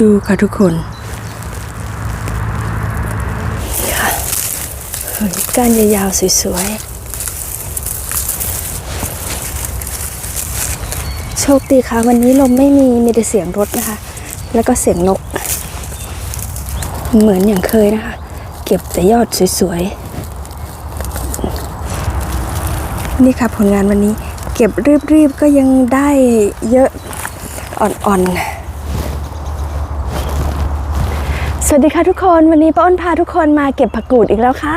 ดูค่ะทุกคนค่ะเฮ้ยก้านยาวๆสวยๆ โชคดีค่ะ วันนี้ลมไม่มีมีแต่เสียงรถนะคะ แล้วก็เสียงนก เหมือนอย่างเคยนะคะ เก็บแต่ยอดสวยๆ นี่ค่ะผลงานวันนี้ เก็บรีบๆก็ยังได้เยอะอ่อนๆ สวัสดีค่ะทุกคนวันนี้ป้าอ้นพาทุกคนมาเก็บผักกูดอีกแล้วค่ะ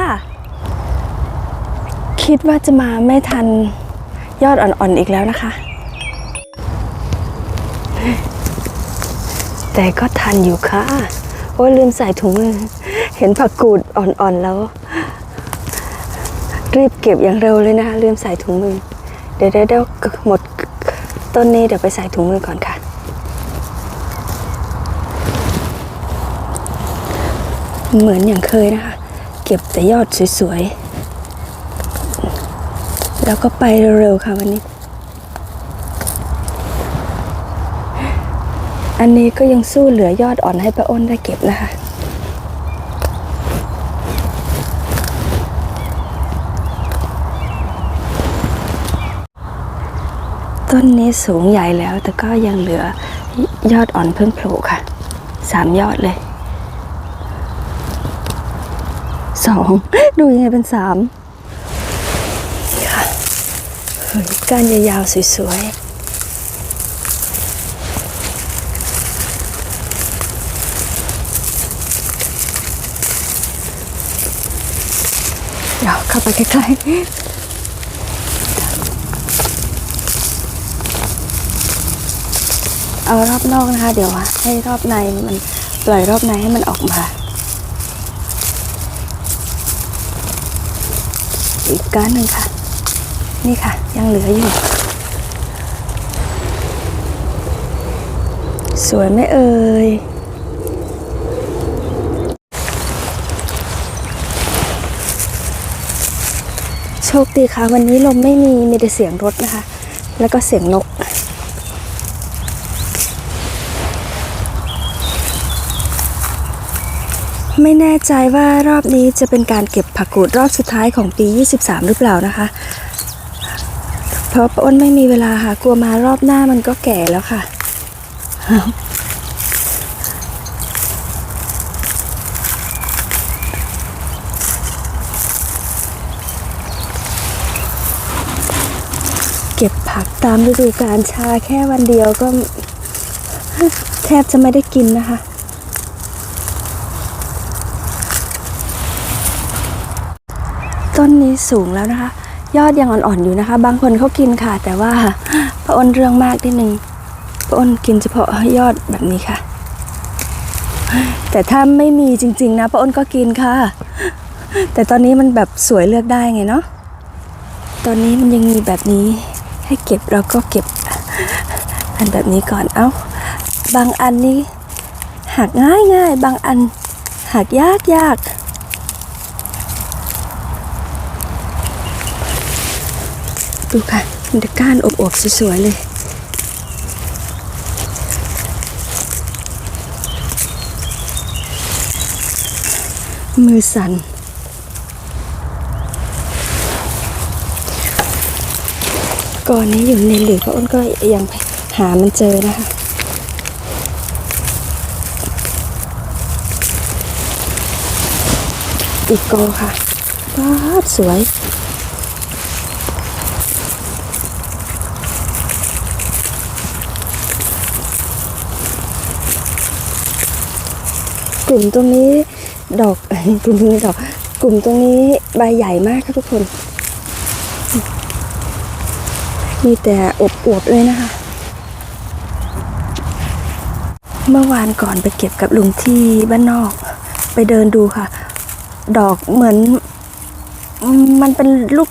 คิดว่าจะมาไม่ทันยอดอ่อนๆอีกแล้วนะคะ แต่ก็ทันอยู่ค่ะโอ้ยลืมใส่ถุงมือ เห็นผักกูดอ่อนๆแล้ว รีบเก็บอย่างเร็วเลยนะคะลืมใส่ถุงมือ เดี๋ยวเดี๋ยวเดี๋ยวหมดต้นนี้เดี๋ยวไปใส่ถุงมือก่อนค่ะ เหมือนอย่างเคยนะคะ เก็บแต่ยอดสวยๆ แล้วก็ไปเร็วๆค่ะวันนี้ อันนี้ก็ยังสู้เหลือยอดอ่อนให้ป้าอ้นได้เก็บนะคะต้นนี้สูงใหญ่แล้วแต่ก็ยังเหลือยอดอ่อนเพิ่งโผล่ค่ะสามยอดเลย สองดูยังไงเป็นสามค่ะเฮ้ยก้านยาวๆสวยๆเดี๋ยวเข้าไปใกล้ๆ เอารอบนอกนะคะ เดี๋ยวให้รอบในมันปล่อยรอบในให้มันออกมา อีกก้านหนึ่งค่ะ นี่ค่ะ ยังเหลืออยู่ สวยไหมเอ่ยโชคดีค่ะ วันนี้ลมไม่มีมีแต่เสียงรถนะคะ แล้วก็เสียงนก ไม่แน่ใจว่ารอบนี้จะเป็นการเก็บผักกูดรอบสุดท้ายของปี 23 หรือเปล่านะคะ เพราะป้าอ้นไม่มีเวลาค่ะ กลัวมารอบหน้ามันก็แก่แล้วค่ะ เก็บผักตามฤดูกาลชาแค่วันเดียวก็แทบจะไม่ได้กินนะคะ ต้นนี้สูงแล้วนะคะ ยอดยังอ่อนๆอยู่นะคะ บางคนเขากินค่ะ แต่ว่าพระอ้นเรื่องมากนิดนึงพระอ้นกินเฉพาะยอดแบบนี้ค่ะ แต่ถ้าไม่มีจริง ๆ นะพระอ้นก็กินค่ะ แต่ตอนนี้มันแบบสวยเลือกได้ไงเนาะตอนนี้มันยังมีแบบนี้ให้เก็บเราก็เก็บอันแบบนี้ก่อนเอ้าบางอันนี้หักง่ายง่ายบางอันหักยากยาก ดูค่ะมันจะก้านอบๆสวยๆเลย มือสั่นก่อนนี้อยู่ในหลือพระอ้นก็ยังหามันเจอนะคะอีกกอค่ะว้าวสวย กลุ่มตรงนี้ดอกกลุ่มนี้ดอก กลุ่มตรงนี้ใบใหญ่มากค่ะทุกคน มีแต่อบอวบๆเลยนะคะ เมื่อวานก่อนไปเก็บกับลุงที่บ้านนอก ไปเดินดูค่ะ ดอกเหมือน มันเป็น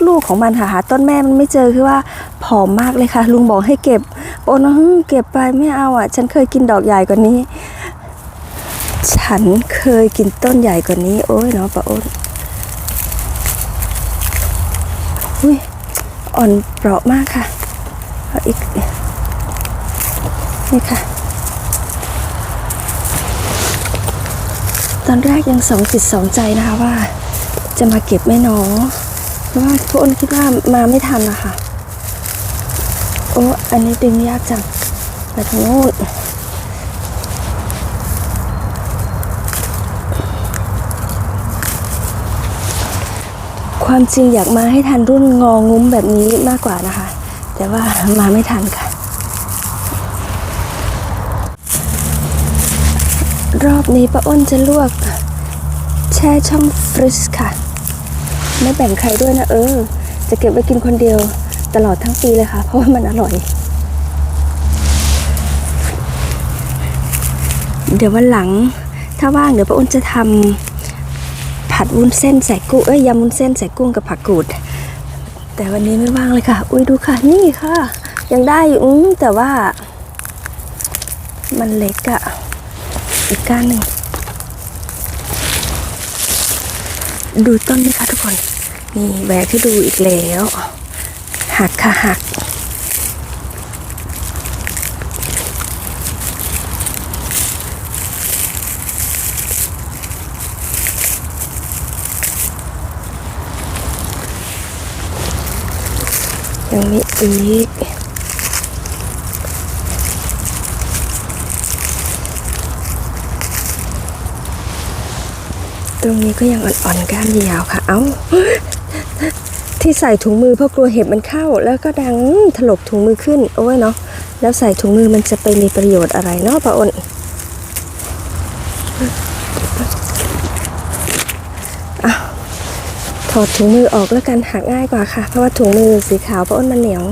ลูกๆของมันค่ะหาต้นแม่มันไม่เจอคือว่าผอมมากเลยค่ะ ลุงบอกให้เก็บโอนเก็บไปไม่เอาอะ ฉันเคยกินดอกใหญ่กว่านี้ ฉันเคยกินต้นใหญ่กว่านี้ โอ้ยเนาะป้าโอ้นอุ้ยอ่อนเปราะมากค่ะเอาอีกนี่ค่ะ ตอนแรกยังสองจิตสองใจนะคะว่า จะมาเก็บไหม่หนอเพราะว่าพวกอ้นคิดว่ามาไม่ทันนะคะโอ้อันนี้ดึงยากจังไปทางโน้น ความจริงอยากมาให้ทันรุ่นงองุ้มแบบนี้มากกว่านะคะ แต่ว่ามาไม่ทันค่ะ รอบนี้ป้าอ้นจะลวก แช่ช่องฟริสค่ะ ไม่แบ่งใครด้วยนะเออ จะเก็บไว้กินคนเดียวตลอดทั้งปีเลยค่ะ เพราะว่ามันอร่อย เดี๋ยววันหลังถ้าว่างเดี๋ยวป้าอ้นจะทำ ผัดวุ้นเส้นใส่กุ้งเอ้ยยำวุ้นเส้นใส่กุ้งกับผักกูด แต่วันนี้ไม่ว่างเลยค่ะ อุ้ยดูค่ะ นี่ค่ะ ยังได้อยู่แต่ว่า มันเล็กอะอีกก้านหนึ่งดูต้นนี้ค่ะทุกคน นี่แหวกให้ดูอีกแล้ว หักค่ะหัก ยังมีอีกตรงนี้ก็ยังอ่อนๆก้านยาวค่ะ เอ้า ที่ใส่ถุงมือเพราะกลัวเห็บมันเข้า แล้วก็ดังถลกถุงมือขึ้น โอ้ยเนาะ แล้วใส่ถุงมือมันจะไปมีประโยชน์อะไรเนาะป้าอ้นอ้าว ถอดถุงมือออกแล้วกันหักง่ายกว่าค่ะ เพราะว่าถุงมือสีขาวป้าะอ้นมันเหนียว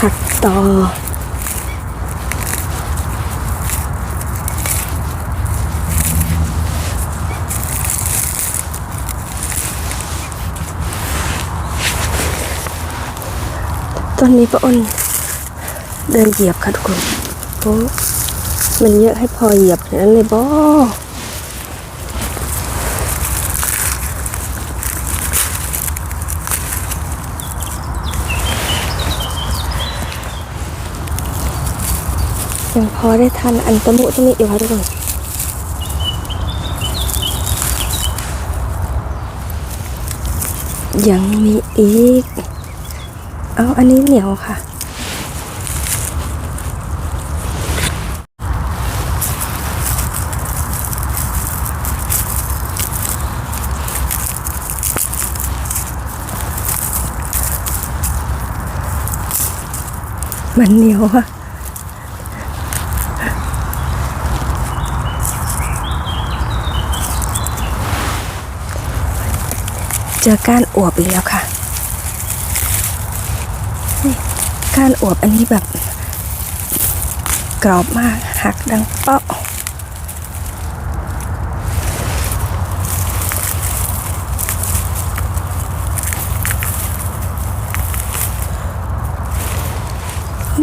หักต่อตอนนี้ป้าอ้นเดินเหยียบค่ะทุกคน อ้มันเยอะให้พอเหยียบนั้นเลยบ่ยังพอได้ทันอันตะมุตะมิอยู่ค่ะทุกคนยังมีอีก เอาอันนี้เหนียวค่ะ มันเหนียวอะเจอก้านอวบอีกแล้วค่ะก้านอวบอันนี้แบบ กรอบมากหักดังเปาะ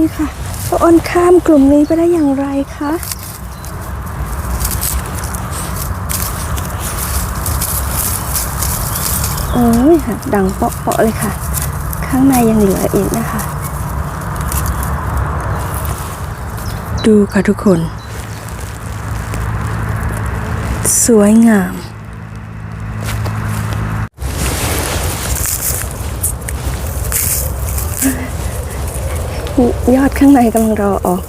นี่ค่ะป้าอ้นข้ามกลุ่มนี้ไปได้อย่างไรคะโอ้ยหักดังเปาะๆเลยค่ะ ข้างในยังเหลืออีกนะคะ ดูค่ะทุกคน สวยงาม ยอดข้างในกำลังรอออก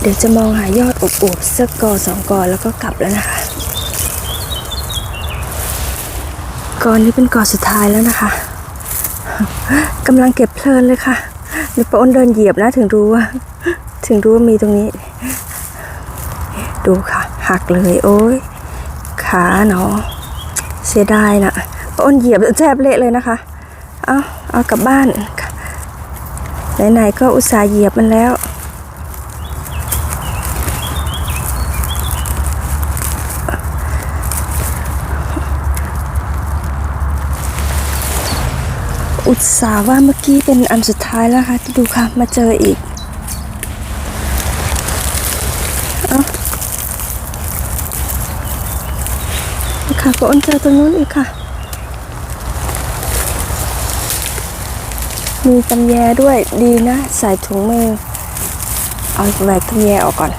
เดี๋ยวจะมองหายอดอวบๆสักกอสองกอแล้วก็กลับแล้วนะคะ กอนนี้เป็นกอสุดท้ายแล้วนะคะกำลังเก็บเพลินเลยค่ะเดี๋ยวป้าอ้นเดินเหยียบนะถึงรู้ว่า ถึงรู้ว่ามีตรงนี้ ดูค่ะ หักเลยโอ้ยขาเนาะเสียดายนะป้าอ้นเหยียบแทบเละเลยนะคะ เอาเอากลับบ้านไหนๆก็อุตส่าห์เหยียบมันแล้ว อุตส่าห์ว่าเมื่อกี้เป็นอันสุดท้ายแล้วค่ะดูค่ะ มาเจออีกเอาค่ะก็อ้นเจอตรงนู้นอีกค่ะ มีตำแยด้วยดีนะใส่ถุงมือ เอาแหวกตำแยออกก่อน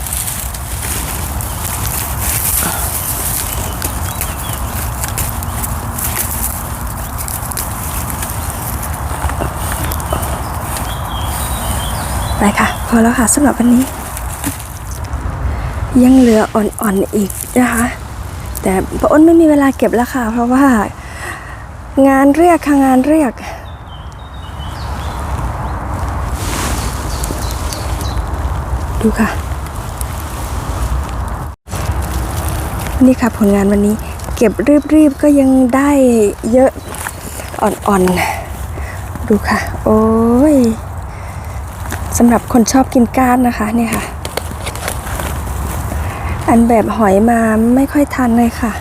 ไปค่ะ พอแล้วค่ะสำหรับวันนี้ ยังเหลืออ่อนๆอีกนะคะ แต่พระอ้นไม่มีเวลาเก็บแล้วค่ะ เพราะว่างานเรียกค่ะงานเรียก ดูค่ะ นี่ค่ะผลงานวันนี้ เก็บรีบๆก็ยังได้เยอะอ่อนๆ ดูค่ะ โอ้ยสำหรับคนชอบกินก้านนะคะนี่ค่ะ อันแบบหอยมาไม่ค่อยทันเลยค่ะ